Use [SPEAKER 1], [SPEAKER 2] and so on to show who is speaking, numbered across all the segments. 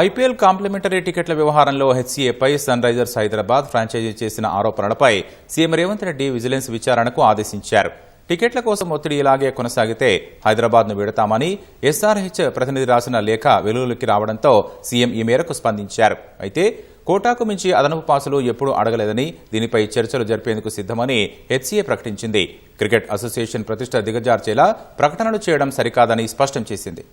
[SPEAKER 1] IPL complimentary టికెట్ల వ్యవహారంలో హెచ్సీఏపై సన్ రైజర్స్ హైదరాబాద్ ఫ్రాంచైజీ చేసిన ఆరోపణలపై సీఎం రేవంత్ రెడ్డి విజిలెన్స్ విచారణకు ఆదేశించారు. టికెట్ల కోసం ఒత్తిడి ఇలాగే కొనసాగితే హైదరాబాద్ను విడతామని ఎస్ఆర్హెచ్ ప్రతినిధి రాసిన లేఖ వెలుగులోకి రావడంతో సీఎం ఈ మేరకు స్పందించారు. అయితే కోటాకు మించి అదనపు పాసులు ఎప్పుడూ అడగలేదని దీనిపై చర్చలు జరిపేందుకు సిద్ధమని హెచ్సీఏ ప్రకటించింది. క్రికెట్ అసోసియేషన్ ప్రతిష్ట దిగజార్చేలా ప్రకటనలు చేయడం సరికాదని స్పష్టం చేసింది.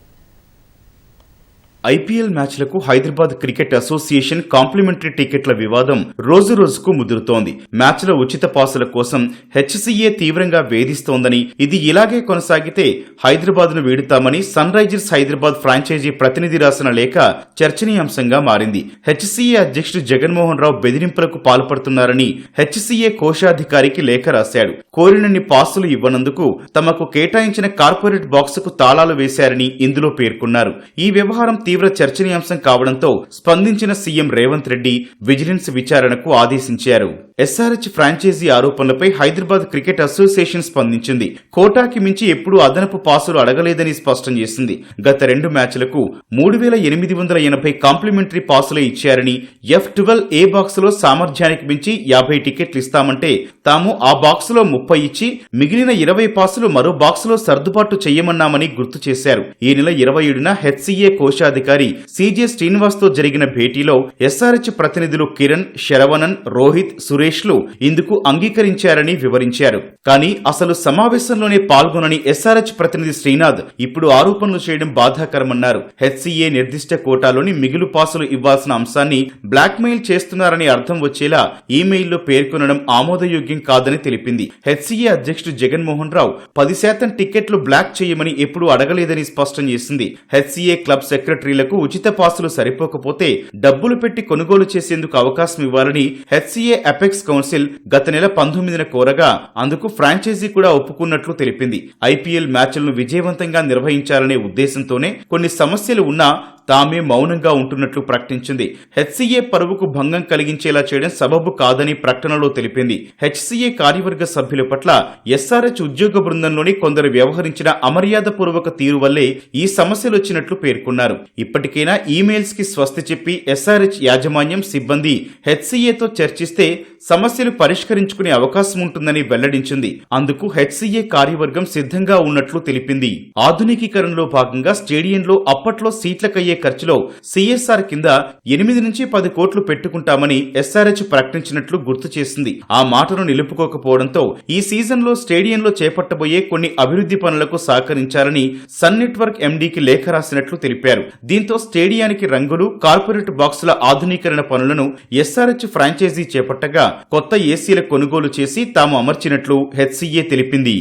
[SPEAKER 2] ఐపీఎల్ మ్యాచ్లకు హైదరాబాద్ క్రికెట్ అసోసియేషన్ కాంప్లిమెంటరీ టికెట్ల వివాదం రోజు రోజుకు ముదురుతోంది. మ్యాచ్ల ఉచిత పాసుల కోసం హెచ్సీఏ తీవ్రంగా వేధిస్తోందని ఇది ఇలాగే కొనసాగితే హైదరాబాద్ను వీడుతామని సన్ రైజర్స్ హైదరాబాద్ ఫ్రాంచైజీ ప్రతినిధి రాసిన లేఖ చర్చనీయాంశంగా మారింది. హెచ్సీఏ అధ్యక్షుడు జగన్మోహన్ రావు బెదిరింపులకు పాల్పడుతున్నారని హెచ్సీఏ కోశాధికారికి లేఖ రాశాడు. కోరినన్ని పాసులు ఇవ్వనందుకు తమకు కేటాయించిన కార్పొరేట్ బాక్సుకు తాళాలు వేశారని ఇందులో పేర్కొన్నారు. ఈ వ్యవహారం తీవ్ర చర్చనీయాంశం కావడంతో స్పందించిన సీఎం రేవంత్ రెడ్డి విజిలెన్స్ విచారణకు ఆదేశించారు. ఎస్ఆర్హెచ్ ఫ్రాంచైజీ ఆరోపణలపై హైదరాబాద్ క్రికెట్ అసోసియేషన్ స్పందించింది. కోటాకి మించి ఎప్పుడూ అదనపు పాసులు అడగలేదని స్పష్టం చేసింది. గత రెండు మ్యాచ్లకు మూడు వేల ఎనిమిది వందల ఎనభై కాంప్లిమెంటరీ పాసులే ఇచ్చారని ఎఫ్ ట్వెల్వ్ ఏ బాక్స్లో సామర్థ్యానికి మించి యాభై టికెట్లు ఇస్తామంటే తాము ఆ బాక్స్లో ముప్పై ఇచ్చి మిగిలిన ఇరవై పాసులు మరో బాక్స్లో సర్దుబాటు చేయమన్నామని గుర్తు చేశారు. ఈ నెల ఇరవై ఏడున హెచ్సీఏ కోశాధికారి సిజే శ్రీనివాస్తో జరిగిన భేటీలో ఎస్ఆర్హెచ్ ప్రతినిధులు కిరణ్ శరవణన్ రోహిత్ సురేష్ లు ఇందుకు అంగీకరించారని వివరించారు. కానీ అసలు సమావేశంలోనే పాల్గొనని ఎస్ఆర్హెచ్ ప్రతినిధి శ్రీనాథ్ ఇప్పుడు ఆరోపణలు చేయడం బాధాకరమన్నారు. హెచ్సీఏ నిర్దిష్ట కోటాలోని మిగులు పాసులు ఇవ్వాల్సిన అంశాన్ని బ్లాక్మెయిల్ చేస్తున్నారని అర్థం వచ్చేలా ఈమెయిల్లో పేర్కొనడం ఆమోదయోగ్యం కాదని తెలిపింది. హెచ్సీఏ అధ్యక్షుడు జగన్మోహన్ రావు పది శాతం టికెట్లు బ్లాక్ చేయమని ఎప్పుడూ అడగలేదని స్పష్టం చేసింది. హెచ్సీఏ క్లబ్ సెక్రటరీలకు ఉచిత పాసులు సరిపోకపోతే డబ్బులు పెట్టి కొనుగోలు చేసేందుకు అవకాశం ఇవ్వాలని హెచ్సీఏ అపెక్స్ కౌన్సిల్ గత నెల పంతొమ్మిదిన కోరగా అందుకు ఫ్రాంచైజీ కూడా ఒప్పుకున్నట్లు తెలిపింది. ఐపీఎల్ మ్యాచ్లను విజయవంతంగా నిర్వహించాలనే ఉద్దేశంతోనే కొన్ని సమస్యలు ఉన్నా తామే మౌనంగా ఉంటున్నట్లు ప్రకటించింది. హెచ్సీఏ పరువుకు భంగం కలిగించేలా చేయడం సబబు కాదని ప్రకటనలో తెలిపింది. హెచ్సీఏ కార్యవర్గ సభ్యుల పట్ల ఎస్ఆర్హెచ్ ఉద్యోగ బృందంలోని కొందరు వ్యవహరించిన అమర్యాదపూర్వక తీరు వల్లే ఈ సమస్యలు వచ్చినట్లు పేర్కొన్నారు. ఇప్పటికైనా ఈమెయిల్స్కి స్వస్తి చెప్పి ఎస్ఆర్హెచ్ యాజమాన్యం సిబ్బంది హెచ్సీఏతో చర్చిస్తే సమస్యలు పరిష్కరించుకునే అవకాశం ఉంటుందని వెల్లడించింది. అందుకు హెచ్సీఏ కార్యవర్గం సిద్ధంగా ఉన్నట్లు తెలిపింది. ఆధునికీకరణలో భాగంగా స్టేడియంలో అప్పట్లో సీట్లకయ్యే ఖర్చులో సిఎస్ఆర్ కింద ఎనిమిది నుంచి పది కోట్లు పెట్టుకుంటామని ఎస్ఆర్హెచ్ ప్రకటించినట్లు గుర్తు చేసింది. ఆ మాటను నిలుపుకోకపోవడంతో ఈ సీజన్లో స్టేడియంలో చేపట్టబోయే కొన్ని అభివృద్ధి పనులకు సహకరించాలని సన్ నెట్వర్క్ ఎండీకి లేఖ రాసినట్లు తెలిపారు. దీంతో స్టేడియానికి రంగులు కార్పొరేట్ బాక్సుల ఆధునీకరణ పనులను ఎస్ఆర్హెచ్ ఫ్రాంచైజీ చేపట్టగా కొత్త ఏసీల కొనుగోలు చేసి తాము అమర్చినట్లు హెచ్సీఏ తెలిపింది.